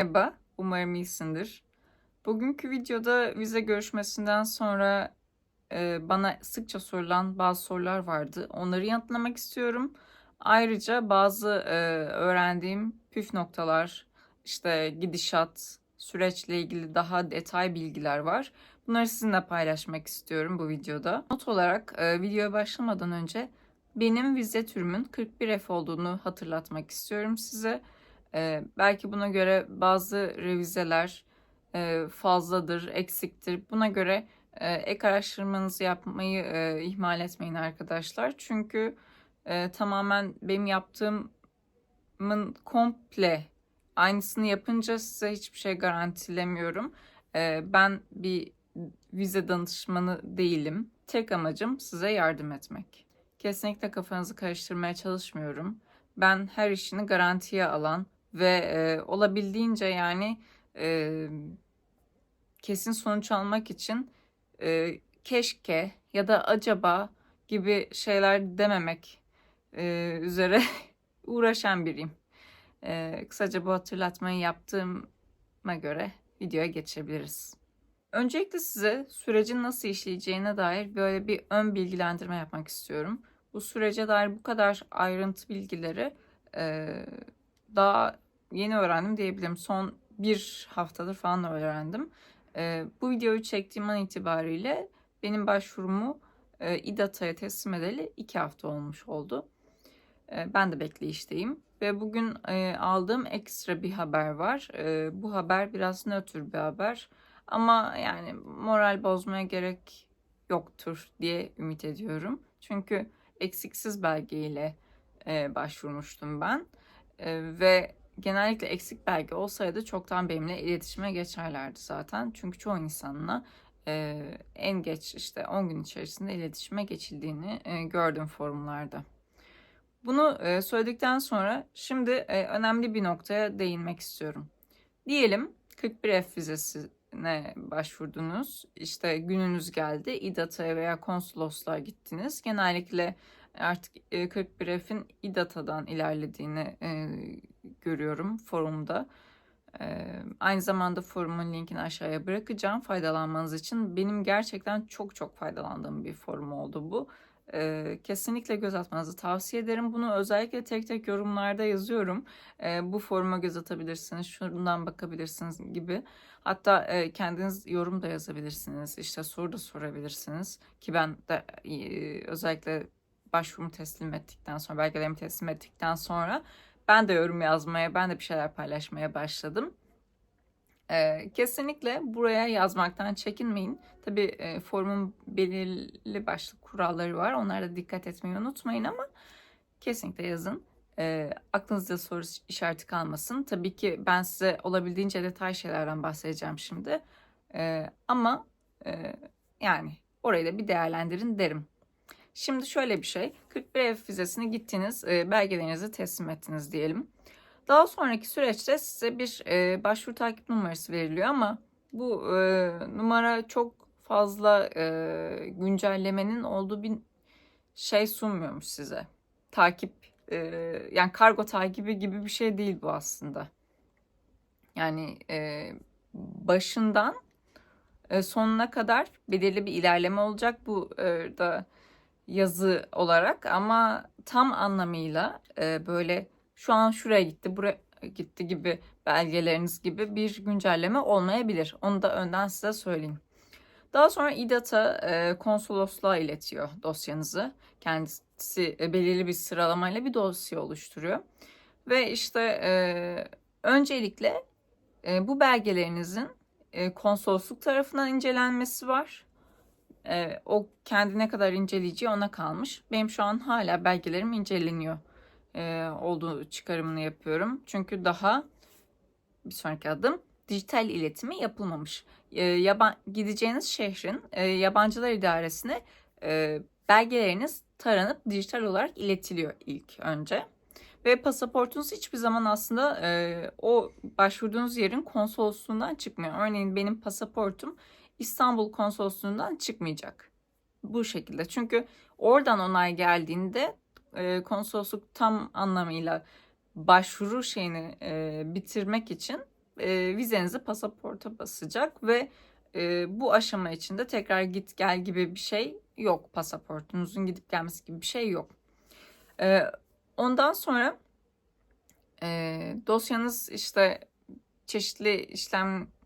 Merhaba, umarım iyisindir. Bugünkü videoda vize görüşmesinden sonra e, bana sıkça sorulan bazı sorular vardı. Onları yanıtlamak istiyorum. Ayrıca bazı e, öğrendiğim püf noktalar, işte gidişat, süreçle ilgili daha detay bilgiler var. Bunları sizinle paylaşmak istiyorum bu videoda. Not olarak e, videoya başlamadan önce benim vize türümün 41F olduğunu hatırlatmak istiyorum size. Ee, belki buna göre bazı revizeler e, fazladır, eksiktir. Buna göre e, ek araştırmanızı yapmayı e, ihmal etmeyin arkadaşlar. Çünkü e, tamamen benim yaptığımın komple aynısını yapınca size hiçbir şey garantilemiyorum. E, ben bir vize danışmanı değilim. Tek amacım size yardım etmek. Kesinlikle kafanızı karıştırmaya çalışmıyorum. Ben her işini garantiye alan ve e, olabildiğince yani e, kesin sonuç almak için e, keşke ya da acaba gibi şeyler dememek e, üzere uğraşan biriyim. E, kısaca bu hatırlatmayı yaptığıma göre videoya geçebiliriz. Öncelikle size sürecin nasıl işleyeceğine dair böyle bir ön bilgilendirme yapmak istiyorum. Bu sürece dair bu kadar ayrıntı bilgileri e, daha yeni öğrendim diyebilirim. Son bir haftadır falan öğrendim. E, bu videoyu çektiğim an itibariyle benim başvurumu e, İDATA'ya teslim edeli iki hafta olmuş oldu. E, ben de bekleyişteyim. Ve bugün e, aldığım ekstra bir haber var. E, bu haber biraz nötr bir haber. Ama yani moral bozmaya gerek yoktur diye ümit ediyorum. Çünkü eksiksiz belgeyle e, başvurmuştum ben. E, ve genellikle eksik belge olsaydı çoktan benimle iletişime geçerlerdi zaten. Çünkü çoğu insanla e, en geç işte 10 gün içerisinde iletişime geçildiğini e, gördüm forumlarda. Bunu e, söyledikten sonra şimdi e, önemli bir noktaya değinmek istiyorum. Diyelim 41 F vizesine başvurdunuz. İşte gününüz geldi. İDATA'ya veya konsolosluğa gittiniz. Genellikle artık 41 F'in İDATA'dan ilerlediğini e, görüyorum forumda. E, aynı zamanda forumun linkini aşağıya bırakacağım faydalanmanız için. Benim gerçekten çok çok faydalandığım bir forum oldu bu. E, kesinlikle göz atmanızı tavsiye ederim. Bunu özellikle tek tek yorumlarda yazıyorum. E, bu foruma göz atabilirsiniz, şundan bakabilirsiniz gibi. Hatta e, kendiniz yorum da yazabilirsiniz. İşte soru da sorabilirsiniz. Ki ben de e, özellikle başvurumu teslim ettikten sonra, belgelerimi teslim ettikten sonra ben de yorum yazmaya, ben de bir şeyler paylaşmaya başladım. Ee, kesinlikle buraya yazmaktan çekinmeyin. Tabii e, forumun belirli başlı kuralları var. Onlara da dikkat etmeyi unutmayın ama kesinlikle yazın. E, aklınızda soru işareti kalmasın. Tabii ki ben size olabildiğince detay şeylerden bahsedeceğim şimdi. E, ama e, yani orayı da bir değerlendirin derim. Şimdi şöyle bir şey. 41 ev vizesine gittiniz, e, belgelerinizi teslim ettiniz diyelim. Daha sonraki süreçte size bir e, başvuru takip numarası veriliyor ama bu e, numara çok fazla güncellemenin olduğu bir şey sunmuyormuş size. Takip yani kargo takibi gibi bir şey değil bu aslında. Yani başından sonuna kadar belirli bir ilerleme olacak. Bu da yazı olarak ama tam anlamıyla e, böyle şu an şuraya gitti, buraya gitti gibi belgeleriniz gibi bir güncelleme olmayabilir. Onu da önden size söyleyeyim. Daha sonra İDATA e, konsolosluğa iletiyor dosyanızı. Kendisi e, belirli bir sıralamayla bir dosya oluşturuyor. Ve işte e, öncelikle e, bu belgelerinizin e, konsolosluk tarafından incelenmesi var. E, o kendine kadar inceleyeceği ona kalmış. Benim şu an hala belgelerim inceleniyor e, olduğu çıkarımını yapıyorum. Çünkü daha bir sonraki adım dijital iletimi yapılmamış. E, yaban, gideceğiniz şehrin e, yabancılar idaresine e, belgeleriniz taranıp dijital olarak iletiliyor ilk önce. Ve pasaportunuz hiçbir zaman aslında e, o başvurduğunuz yerin konsolosluğundan çıkmıyor. Örneğin benim pasaportum İstanbul konsolosluğundan çıkmayacak. Bu şekilde. Çünkü oradan onay geldiğinde e, konsolosluk tam anlamıyla başvuru şeyini e, bitirmek için e, vizenizi pasaporta basacak ve bu aşama içinde tekrar git gel gibi bir şey yok. Pasaportunuzun gidip gelmesi gibi bir şey yok. Ondan sonra dosyanız işte çeşitli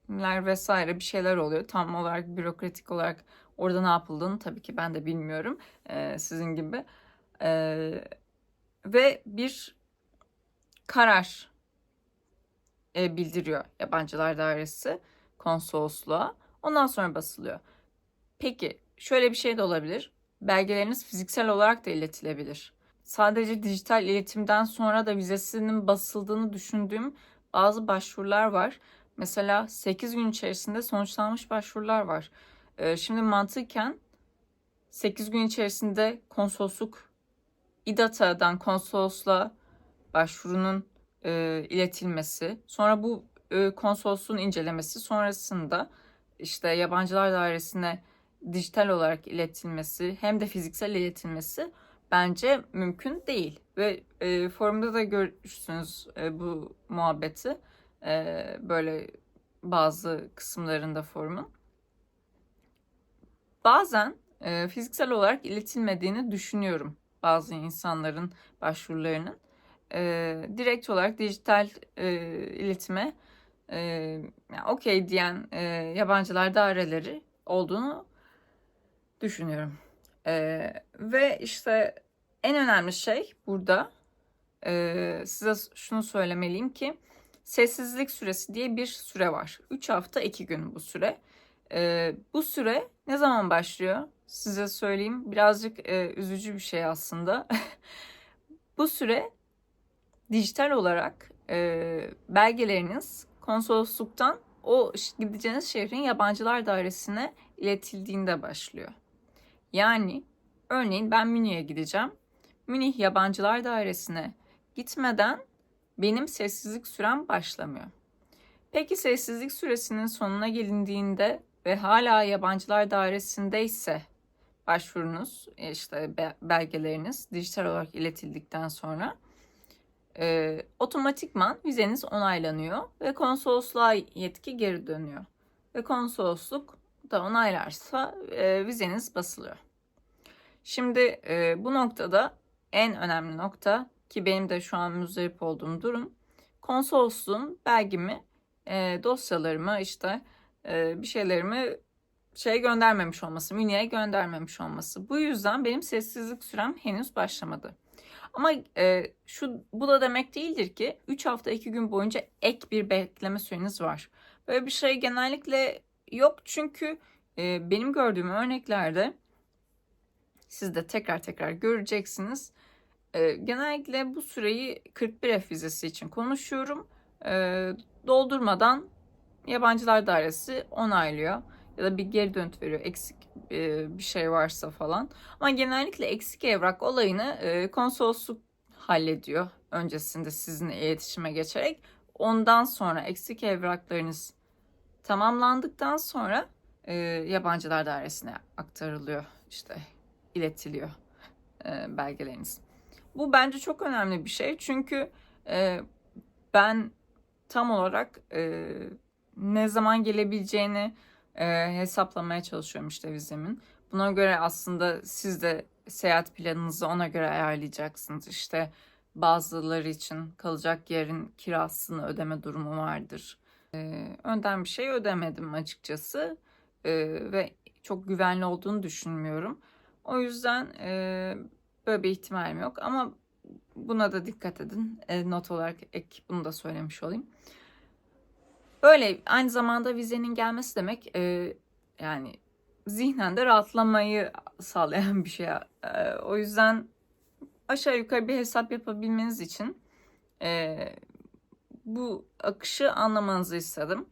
işlemler vesaire bir şeyler oluyor. Tam olarak bürokratik olarak orada ne yapıldığını tabii ki ben de bilmiyorum e, sizin gibi. E, ve bir karar e, bildiriyor yabancılar dairesi konsolosluğa. Ondan sonra basılıyor. Peki şöyle bir şey de olabilir. Belgeleriniz fiziksel olarak da iletilebilir. Sadece dijital iletimden sonra da vizesinin basıldığını düşündüğüm bazı başvurular var. Mesela 8 gün içerisinde sonuçlanmış başvurular var. Ee, şimdi mantıken 8 gün içerisinde konsolosluk İDATA'dan konsolosluğa başvurunun e, iletilmesi, sonra bu e, konsolosluğun incelemesi sonrasında işte yabancılar dairesine dijital olarak iletilmesi hem de fiziksel iletilmesi bence mümkün değil. Ve e, forumda da görürsünüz e, bu muhabbeti. E, böyle bazı kısımlarında forumun. Bazen e, fiziksel olarak iletilmediğini düşünüyorum bazı insanların başvurularının. E, direkt olarak dijital e, iletime e, yani okey diyen e, yabancılar daireleri olduğunu düşünüyorum. E, ve işte en önemli şey burada e, size şunu söylemeliyim ki sessizlik süresi diye bir süre var. 3 hafta 2 gün bu süre. E, bu süre ne zaman başlıyor? Size söyleyeyim. Birazcık e, üzücü bir şey aslında. bu süre dijital olarak e, belgeleriniz konsolosluktan o gideceğiniz şehrin yabancılar dairesine iletildiğinde başlıyor. Yani örneğin ben Münih'e gideceğim. Münih Yabancılar Dairesi'ne gitmeden benim sessizlik sürem başlamıyor. Peki sessizlik süresinin sonuna gelindiğinde ve hala yabancılar dairesindeyse başvurunuz işte belgeleriniz dijital olarak iletildikten sonra e, otomatikman vizeniz onaylanıyor ve konsolosluğa yetki geri dönüyor. Ve konsolosluk da onaylarsa e, vizeniz basılıyor. Şimdi e, bu noktada en önemli nokta ki benim de şu an müzdarip olduğum durum konsolosluğun belgemi, e, dosyalarımı işte e, bir şeylerimi şey göndermemiş olması, Münih'e göndermemiş olması. Bu yüzden benim sessizlik sürem henüz başlamadı. Ama e, şu bu da demek değildir ki 3 hafta 2 gün boyunca ek bir bekleme süreniz var. Böyle bir şey genellikle yok çünkü e, benim gördüğüm örneklerde siz de tekrar tekrar göreceksiniz. E, genellikle bu süreyi 41 F vizesi için konuşuyorum. E, doldurmadan yabancılar dairesi onaylıyor ya da bir geri dönüt veriyor eksik e, bir şey varsa falan. Ama genellikle eksik evrak olayını e, konsolosluk hallediyor öncesinde sizinle iletişime geçerek. Ondan sonra eksik evraklarınız tamamlandıktan sonra e, yabancılar dairesine aktarılıyor işte iletiliyor e, belgeleriniz. Bu bence çok önemli bir şey çünkü e, ben tam olarak e, ne zaman gelebileceğini e, hesaplamaya çalışıyorum işte vizemin. Buna göre aslında siz de seyahat planınızı ona göre ayarlayacaksınız. İşte bazıları için kalacak yerin kirasını ödeme durumu vardır. E, önden bir şey ödemedim açıkçası e, ve çok güvenli olduğunu düşünmüyorum. O yüzden e, böyle bir ihtimalim yok ama buna da dikkat edin. E, not olarak ek bunu da söylemiş olayım. Böyle aynı zamanda vizenin gelmesi demek e, yani zihnen de rahatlamayı sağlayan bir şey. E, o yüzden aşağı yukarı bir hesap yapabilmeniz için e, bu akışı anlamanızı istedim.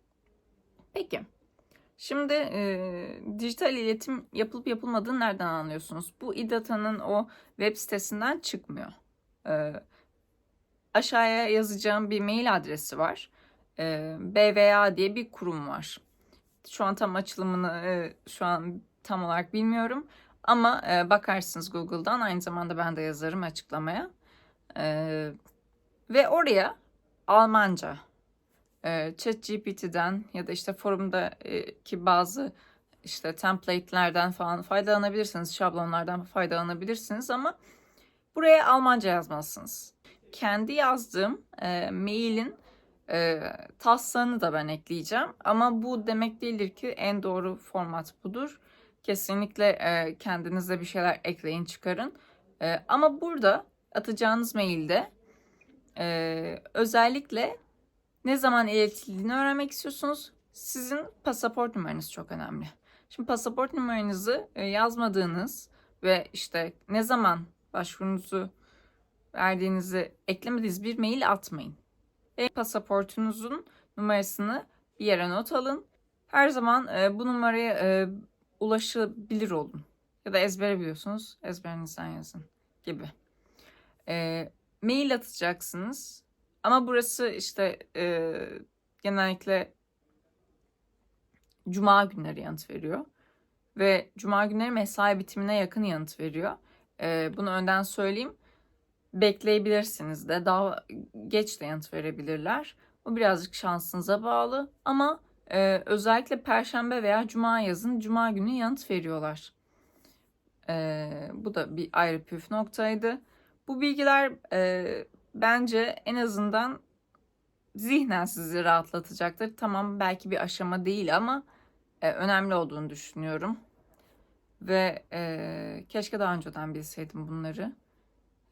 Peki. Şimdi e, dijital iletim yapılıp yapılmadığını nereden anlıyorsunuz? Bu İDATA'nın o web sitesinden çıkmıyor. E, aşağıya yazacağım bir mail adresi var e, BVA diye bir kurum var. Şu an tam açılımını e, şu an tam olarak bilmiyorum. Ama e, bakarsınız Google'dan aynı zamanda ben de yazarım açıklamaya. E, ve oraya Almanca e, ChatGPT'den ya da işte forumdaki bazı işte template'lerden falan faydalanabilirsiniz, şablonlardan faydalanabilirsiniz ama buraya Almanca yazmalısınız. Kendi yazdığım e, mailin e, taslağını da ben ekleyeceğim ama bu demek değildir ki en doğru format budur. Kesinlikle e, kendinize bir şeyler ekleyin çıkarın. E, ama burada atacağınız mailde e, özellikle ne zaman iletildiğini öğrenmek istiyorsunuz. Sizin pasaport numaranız çok önemli. Şimdi pasaport numaranızı e, yazmadığınız ve işte ne zaman başvurunuzu verdiğinizi eklemediğiniz bir mail atmayın. Ve pasaportunuzun numarasını bir yere not alın. Her zaman e, bu numaraya e, ulaşabilir olun. Ya da ezbere biliyorsunuz, ezberinizden yazın gibi. E, mail atacaksınız. Ama burası işte e, genellikle cuma günleri yanıt veriyor. Ve cuma günleri mesai bitimine yakın yanıt veriyor. E, bunu önden söyleyeyim. Bekleyebilirsiniz de daha geç de yanıt verebilirler. Bu birazcık şansınıza bağlı ama e, özellikle perşembe veya cuma yazın cuma günü yanıt veriyorlar. E, bu da bir ayrı püf noktaydı. Bu bilgiler e, bence en azından zihnen sizi rahatlatacaktır. Tamam belki bir aşama değil ama e, önemli olduğunu düşünüyorum. Ve e, keşke daha önceden bilseydim bunları.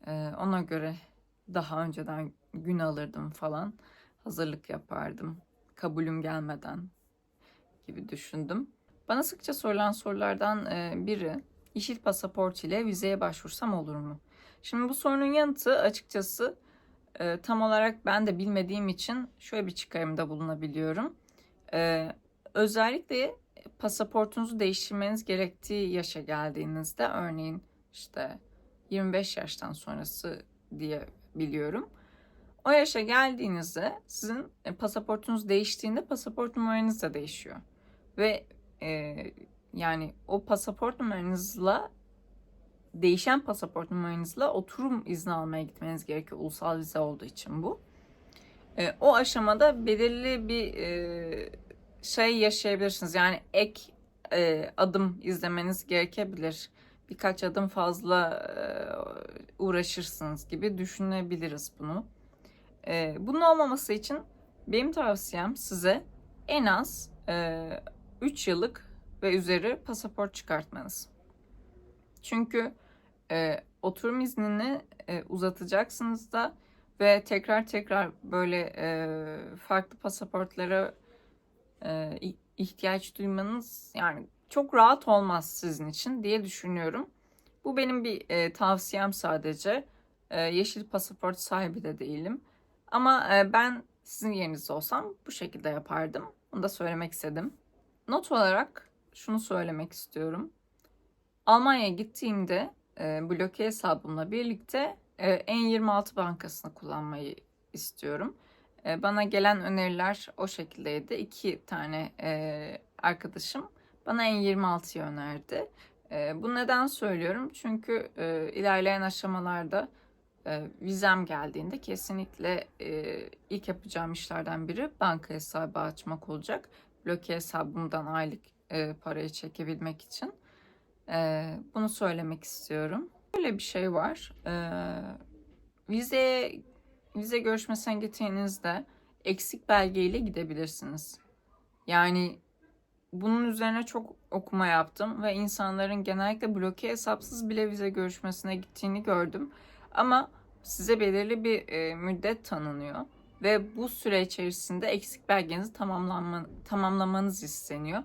E, ona göre daha önceden gün alırdım falan. Hazırlık yapardım. Kabulüm gelmeden gibi düşündüm. Bana sıkça sorulan sorulardan e, biri yeşil pasaport ile vizeye başvursam olur mu? Şimdi bu sorunun yanıtı açıkçası e, tam olarak ben de bilmediğim için şöyle bir çıkarımda bulunabiliyorum. E, özellikle pasaportunuzu değiştirmeniz gerektiği yaşa geldiğinizde örneğin işte 25 yaştan sonrası diye biliyorum. O yaşa geldiğinizde sizin e, pasaportunuz değiştiğinde pasaport numaranız da değişiyor. Ve e, yani o pasaport numaranızla değişen pasaport numaranızla oturum izni almaya gitmeniz gerekiyor. Ulusal vize olduğu için bu. E, o aşamada belirli bir e, şey yaşayabilirsiniz. Yani ek e, adım izlemeniz gerekebilir. Birkaç adım fazla e, uğraşırsınız gibi düşünebiliriz bunu. E, bunun olmaması için benim tavsiyem size en az e, 3 yıllık ve üzeri pasaport çıkartmanız. Çünkü e, oturum iznini e, uzatacaksınız da ve tekrar tekrar böyle e, farklı pasaportlara e, ihtiyaç duymanız yani çok rahat olmaz sizin için diye düşünüyorum. Bu benim bir e, tavsiyem sadece. E, yeşil pasaport sahibi de değilim. Ama e, ben sizin yerinizde olsam bu şekilde yapardım. Bunu da söylemek istedim. Not olarak şunu söylemek istiyorum. Almanya'ya gittiğimde bloke hesabımla birlikte e, N26 bankasını kullanmayı istiyorum. E, bana gelen öneriler o şekildeydi. İki tane e, arkadaşım bana N26'yı önerdi. E, bu neden söylüyorum? Çünkü e, ilerleyen aşamalarda e, vizem geldiğinde kesinlikle e, ilk yapacağım işlerden biri banka hesabı açmak olacak. Bloke hesabımdan aylık e, parayı çekebilmek için. E, bunu söylemek istiyorum. Böyle bir şey var. E, vize vize görüşmesine gittiğinizde eksik belgeyle gidebilirsiniz. Yani bunun üzerine çok okuma yaptım ve insanların genellikle bloke hesapsız bile vize görüşmesine gittiğini gördüm. Ama size belirli bir e, müddet tanınıyor ve bu süre içerisinde eksik belgenizi tamamlanma, tamamlamanız isteniyor.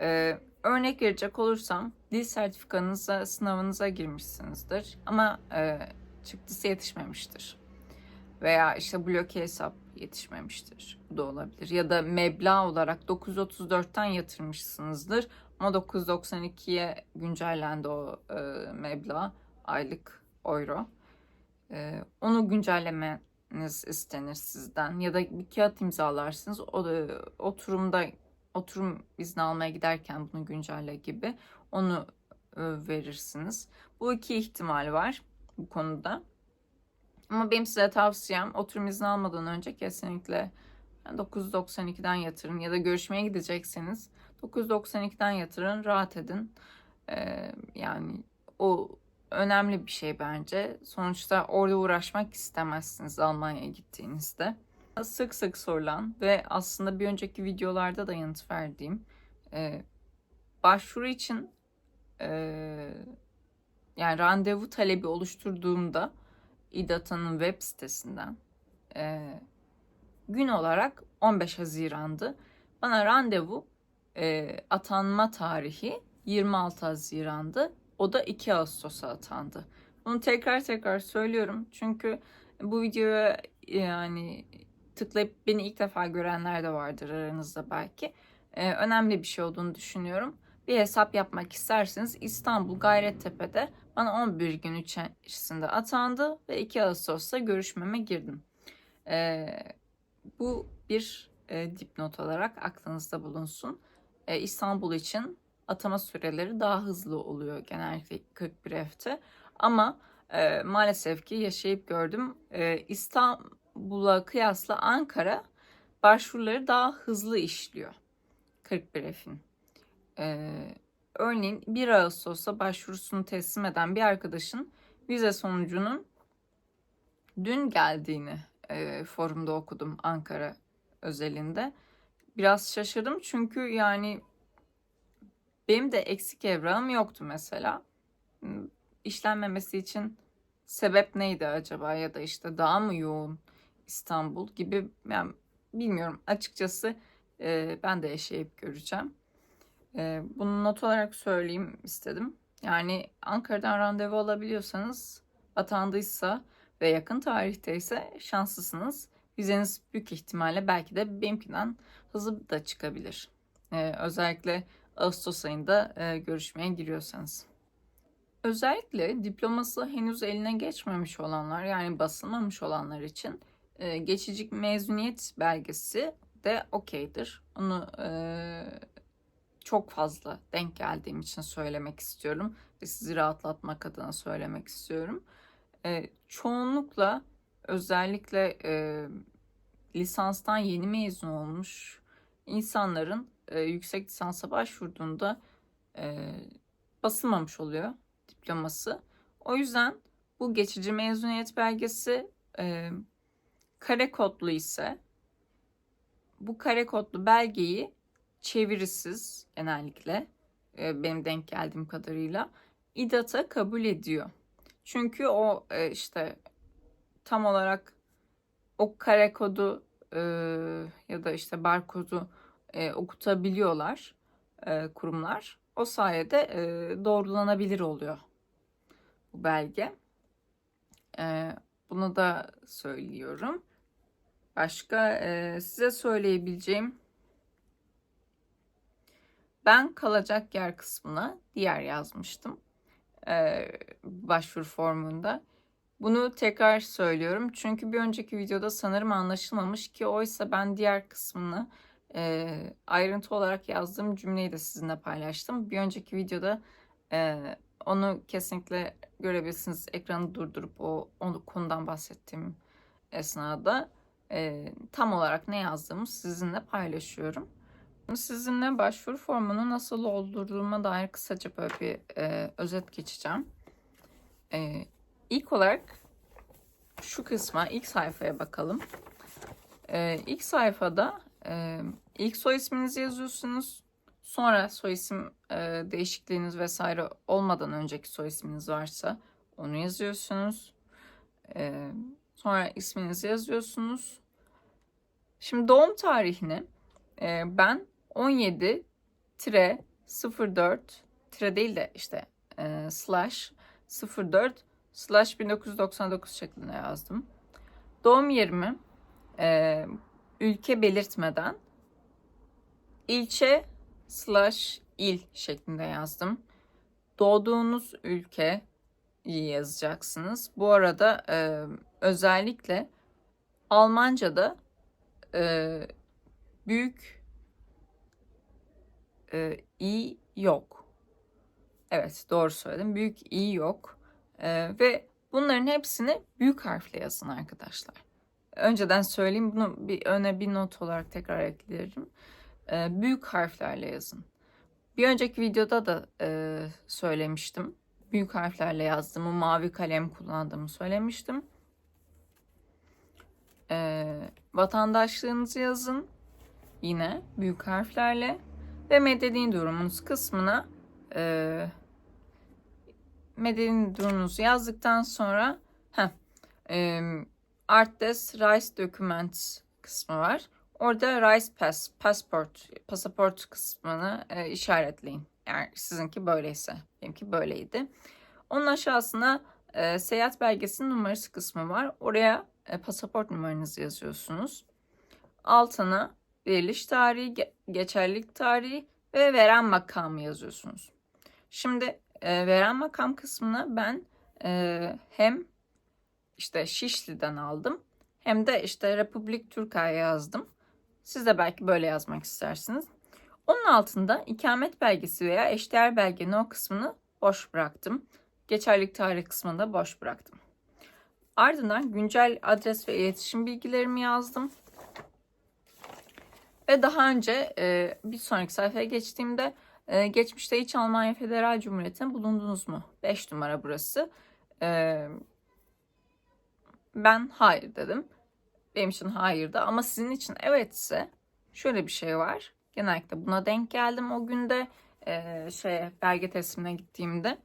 E, örnek verecek olursam dil sertifikanıza sınavınıza girmişsinizdir ama e, çıktısı yetişmemiştir. Veya işte bloke hesap yetişmemiştir. Bu da olabilir. Ya da meblağ olarak 934'ten yatırmışsınızdır ama 992'ye güncellendi o e, meblağ aylık euro. E, onu güncellemeniz istenir sizden ya da bir kağıt imzalarsınız. O da oturumda oturum izni almaya giderken bunu güncelle gibi onu e, verirsiniz. Bu iki ihtimal var bu konuda. Ama benim size tavsiyem oturum izni almadan önce kesinlikle Yani 992'den yatırın ya da görüşmeye gidecekseniz 992'den yatırın, rahat edin. Ee, yani o önemli bir şey bence. Sonuçta orada uğraşmak istemezsiniz Almanya'ya gittiğinizde. Sık sık sorulan ve aslında bir önceki videolarda da yanıt verdiğim e, başvuru için e, yani randevu talebi oluşturduğumda İDATA'nın web sitesinden e, gün olarak 15 Haziran'dı. Bana randevu e, atanma tarihi 26 Haziran'dı. O da 2 Ağustos'a atandı. Bunu tekrar tekrar söylüyorum. Çünkü bu videoya yani tıklayıp beni ilk defa görenler de vardır aranızda belki. Ee, önemli bir şey olduğunu düşünüyorum. Bir hesap yapmak isterseniz İstanbul Gayrettepe'de bana 11 gün içerisinde atandı ve 2 Ağustos'ta görüşmeme girdim. Ee, bu bir e, dipnot olarak aklınızda bulunsun. E, İstanbul için atama süreleri daha hızlı oluyor genellikle 41 hafta. Ama e, maalesef ki yaşayıp gördüm. E, İstanbul'a kıyasla Ankara başvuruları daha hızlı işliyor. 41 F'in. E, örneğin 1 Ağustos'ta başvurusunu teslim eden bir arkadaşın vize sonucunun dün geldiğini e, forumda okudum Ankara özelinde. Biraz şaşırdım çünkü yani benim de eksik evrağım yoktu mesela. Hmm, İşlenmemesi için sebep neydi acaba ya da işte daha mı yoğun İstanbul gibi yani bilmiyorum açıkçası e, ben de yaşayıp göreceğim. E, bunu not olarak söyleyeyim istedim. Yani Ankara'dan randevu alabiliyorsanız atandıysa ve yakın tarihte ise şanslısınız. Vizeniz büyük ihtimalle belki de benimkinden hızlı da çıkabilir. Ee, özellikle Ağustos ayında e, görüşmeye giriyorsanız. Özellikle diploması henüz eline geçmemiş olanlar yani basılmamış olanlar için e, geçici mezuniyet belgesi de okeydir. Onu e, çok fazla denk geldiğim için söylemek istiyorum ve sizi rahatlatmak adına söylemek istiyorum. E, çoğunlukla özellikle e, lisanstan yeni mezun olmuş insanların e, yüksek lisansa başvurduğunda e, basılmamış oluyor diploması. O yüzden bu geçici mezuniyet belgesi e, kare kodlu ise bu kare kodlu belgeyi çevirisiz genellikle e, benim denk geldiğim kadarıyla İDAT'a kabul ediyor. Çünkü o e, işte tam olarak o kare kodu e, ya da işte barkodu okutabiliyorlar kurumlar. O sayede doğrulanabilir oluyor bu belge. Bunu da söylüyorum. Başka e, size söyleyebileceğim ben kalacak yer kısmına diğer yazmıştım e, başvuru formunda. Bunu tekrar söylüyorum çünkü bir önceki videoda sanırım anlaşılmamış ki oysa ben diğer kısmını e, ayrıntı olarak yazdığım cümleyi de sizinle paylaştım. Bir önceki videoda e, onu kesinlikle görebilirsiniz. Ekranı durdurup o, o konudan bahsettiğim esnada e, tam olarak ne yazdığımı sizinle paylaşıyorum. Sizinle başvuru formunu nasıl doldurduğuma dair kısaca böyle bir e, özet geçeceğim. E, ilk olarak şu kısma, ilk sayfaya bakalım. E, ilk sayfada e, ilk soy isminizi yazıyorsunuz. Sonra soy isim e, değişikliğiniz vesaire olmadan önceki soy isminiz varsa onu yazıyorsunuz. E, sonra isminizi yazıyorsunuz. Şimdi doğum tarihini e, ben 17 tire 04 tire değil de işte e, slash 04 slash 1999 şeklinde yazdım. Doğum yerimi e, ülke belirtmeden ilçe slash il şeklinde yazdım. Doğduğunuz ülke yazacaksınız. Bu arada e, özellikle Almanca'da e, büyük e, i yok. Evet doğru söyledim. Büyük i yok. E, ve bunların hepsini büyük harfle yazın arkadaşlar. önceden söyleyeyim bunu bir öne bir not olarak tekrar eklerim. Ee, büyük harflerle yazın. Bir önceki videoda da e, söylemiştim. Büyük harflerle yazdığımı, mavi kalem kullandığımı söylemiştim. Ee, vatandaşlığınızı yazın. Yine büyük harflerle. Ve medeni durumunuz kısmına e, medeni durumunuzu yazdıktan sonra heh, e, Artdes Rice Documents kısmı var. Orada Rice Pass, passport, pasaport kısmını e, işaretleyin. Yani sizinki böyleyse, benimki böyleydi. Onun aşağısına e, seyahat belgesinin numarası kısmı var. Oraya pasaport numaranızı yazıyorsunuz. Altına veriliş tarihi, ge- geçerlilik tarihi ve veren makamı yazıyorsunuz. Şimdi e, veren makam kısmına ben e, hem işte Şişli'den aldım hem de işte Republik Türkiye yazdım. Siz de belki böyle yazmak istersiniz. Onun altında ikamet belgesi veya eşdeğer belgenin o kısmını boş bıraktım. Geçerlilik tarihi kısmını da boş bıraktım. Ardından güncel adres ve iletişim bilgilerimi yazdım. Ve daha önce e, bir sonraki sayfaya geçtiğimde e, geçmişte hiç Almanya Federal Cumhuriyeti'nde bulundunuz mu? 5 numara burası. E, ben hayır dedim. Benim için hayırdı ama sizin için evetse şöyle bir şey var. Genellikle buna denk geldim o günde şey belge teslimine gittiğimde.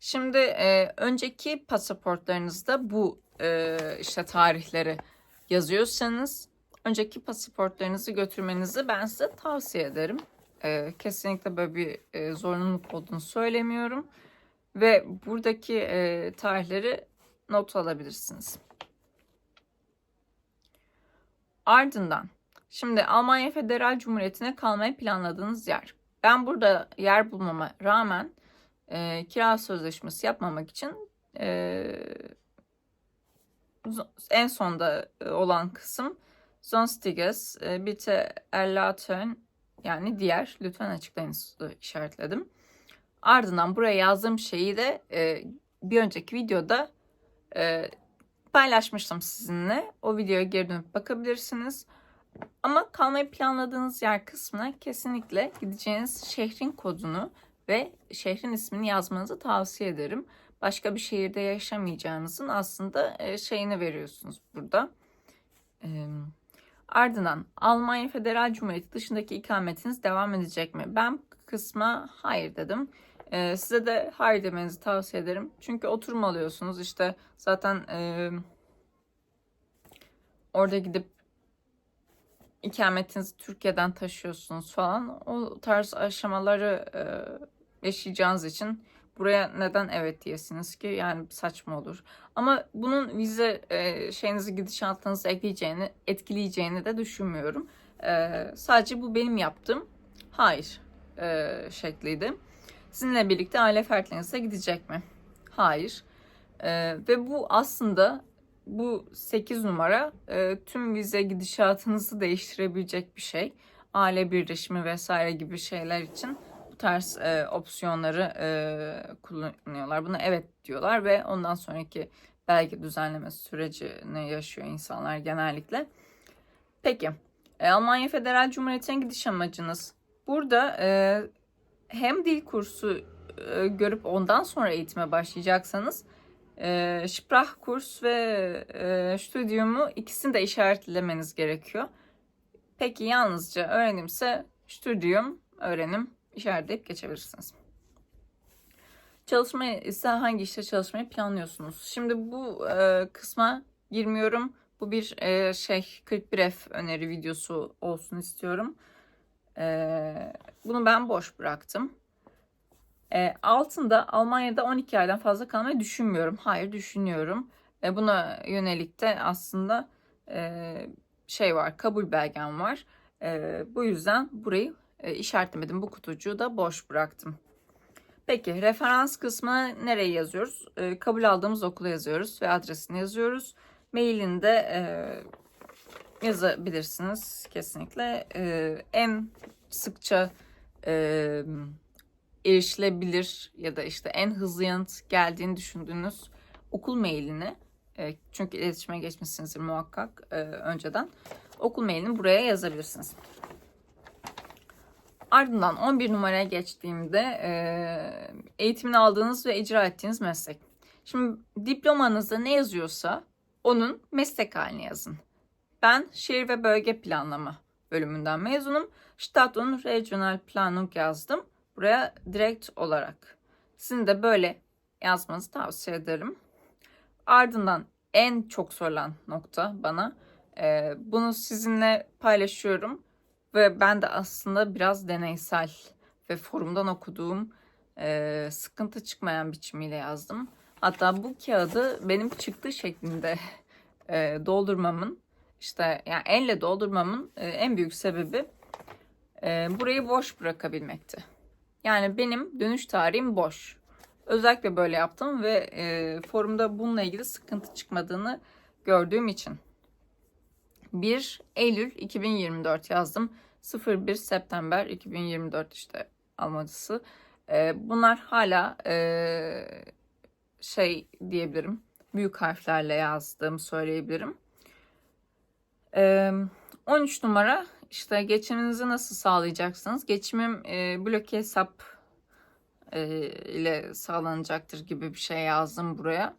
Şimdi e, önceki pasaportlarınızda bu e, işte tarihleri yazıyorsanız önceki pasaportlarınızı götürmenizi ben size tavsiye ederim. E, kesinlikle böyle bir e, zorunluluk olduğunu söylemiyorum. Ve buradaki e, tarihleri not alabilirsiniz. Ardından şimdi Almanya Federal Cumhuriyeti'ne kalmayı planladığınız yer. Ben burada yer bulmama rağmen e, kira sözleşmesi yapmamak için e, en sonda e, olan kısım Sonstiges, e, bitte erläutern yani diğer lütfen açıklayınız işaretledim. Ardından buraya yazdığım şeyi de e, bir önceki videoda e, paylaşmıştım sizinle. O videoya geri dönüp bakabilirsiniz. Ama kalmayı planladığınız yer kısmına kesinlikle gideceğiniz şehrin kodunu ve şehrin ismini yazmanızı tavsiye ederim. Başka bir şehirde yaşamayacağınızın aslında e, şeyini veriyorsunuz burada. Ardından Almanya Federal Cumhuriyeti dışındaki ikametiniz devam edecek mi? Ben kısma hayır dedim. Size de hayır demenizi tavsiye ederim. Çünkü oturum alıyorsunuz. İşte zaten orada gidip ikametinizi Türkiye'den taşıyorsunuz falan. O tarz aşamaları e, yaşayacağınız için buraya neden evet diyesiniz ki yani saçma olur. Ama bunun vize e, şeyinizi gidişatınızı ekleyeceğini, etkileyeceğini de düşünmüyorum. E, sadece bu benim yaptığım hayır e, şekliydi. Sizinle birlikte aile fertlerinize gidecek mi? Hayır. E, ve bu aslında bu 8 numara e, tüm vize gidişatınızı değiştirebilecek bir şey. Aile birleşimi vesaire gibi şeyler için bu tarz e, opsiyonları e, kullanıyorlar. Buna evet diyorlar ve ondan sonraki belge düzenleme sürecini yaşıyor insanlar genellikle. Peki, e, Almanya Federal Cumhuriyeti'ne gidiş amacınız. Burada e, hem dil kursu e, görüp ondan sonra eğitime başlayacaksanız e, Sprachkurs ve e, Studium'u ikisini de işaretlemeniz gerekiyor. Peki yalnızca öğrenimse Studium, öğrenim işaretleyip geçebilirsiniz. Çalışma ise hangi işte çalışmayı planlıyorsunuz? Şimdi bu e, kısma girmiyorum. Bu bir e, şey 41 F öneri videosu olsun istiyorum. E, bunu ben boş bıraktım. E, altında Almanya'da 12 aydan fazla kalmayı düşünmüyorum. Hayır düşünüyorum. E, buna yönelik de aslında e, şey var kabul belgem var. E, bu yüzden burayı e, işaretlemedim. Bu kutucuğu da boş bıraktım. Peki referans kısmına nereye yazıyoruz? E, kabul aldığımız okula yazıyoruz ve adresini yazıyoruz. Mailini de e, yazabilirsiniz kesinlikle. E, en sıkça e, erişilebilir ya da işte en hızlı yanıt geldiğini düşündüğünüz okul mailini E, çünkü iletişime geçmişsinizdir muhakkak e, önceden. Okul mailini buraya yazabilirsiniz. Ardından 11 numaraya geçtiğimde e, eğitimini aldığınız ve icra ettiğiniz meslek. Şimdi diplomanızda ne yazıyorsa onun meslek halini yazın. Ben şehir ve bölge planlama bölümünden mezunum. Stadt und Regional Planung yazdım. Buraya direkt olarak. Sizin de böyle yazmanızı tavsiye ederim. Ardından en çok sorulan nokta bana. e, bunu sizinle paylaşıyorum. Ve ben de aslında biraz deneysel ve forumdan okuduğum e, sıkıntı çıkmayan biçimiyle yazdım. Hatta bu kağıdı benim çıktı şeklinde e, doldurmamın işte yani elle doldurmamın e, en büyük sebebi e, burayı boş bırakabilmekti. Yani benim dönüş tarihim boş. Özellikle böyle yaptım ve e, forumda bununla ilgili sıkıntı çıkmadığını gördüğüm için. 1 Eylül 2024 yazdım. 01 September 2024 işte Almancısı. E, bunlar hala e, şey diyebilirim. Büyük harflerle yazdığımı söyleyebilirim. E, 13 numara işte geçiminizi nasıl sağlayacaksınız? Geçimim e, bloke hesap e, ile sağlanacaktır gibi bir şey yazdım buraya.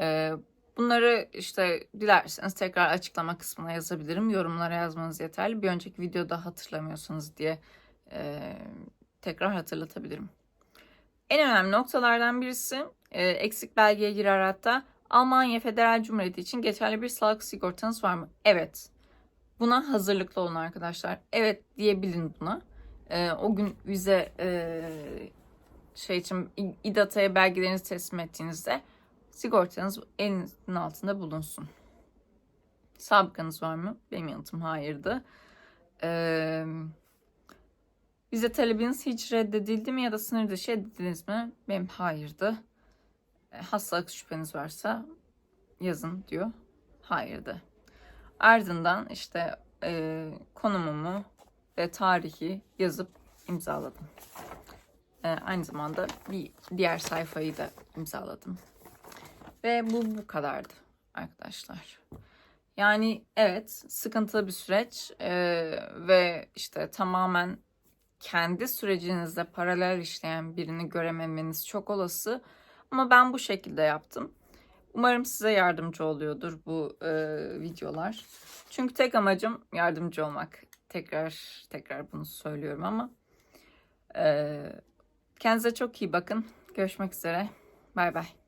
E, bunları işte dilerseniz tekrar açıklama kısmına yazabilirim. Yorumlara yazmanız yeterli. Bir önceki videoda hatırlamıyorsanız diye e, tekrar hatırlatabilirim. En önemli noktalardan birisi e, eksik belgeye girer hatta Almanya Federal Cumhuriyeti için geçerli bir sağlık sigortanız var mı? Evet. Buna hazırlıklı olun arkadaşlar. Evet diyebilin buna. E, o gün vize e, şey için İDATA'ya belgelerinizi teslim ettiğinizde sigortanız elinizin altında bulunsun. Sabıkanız var mı? Benim yanıtım hayırdı. Ee, vize talebiniz hiç reddedildi mi ya da sınır dışı edildiniz mi? Benim hayırdı. E, hastalık şüpheniz varsa yazın diyor. Hayırdı. Ardından işte e, konumumu ve tarihi yazıp imzaladım. E, aynı zamanda bir diğer sayfayı da imzaladım. Ve bu bu kadardı arkadaşlar. Yani evet sıkıntılı bir süreç e, ve işte tamamen kendi sürecinizde paralel işleyen birini görememeniz çok olası. Ama ben bu şekilde yaptım. Umarım size yardımcı oluyordur bu e, videolar. Çünkü tek amacım yardımcı olmak. Tekrar tekrar bunu söylüyorum ama e, kendinize çok iyi bakın. Görüşmek üzere. Bay bay.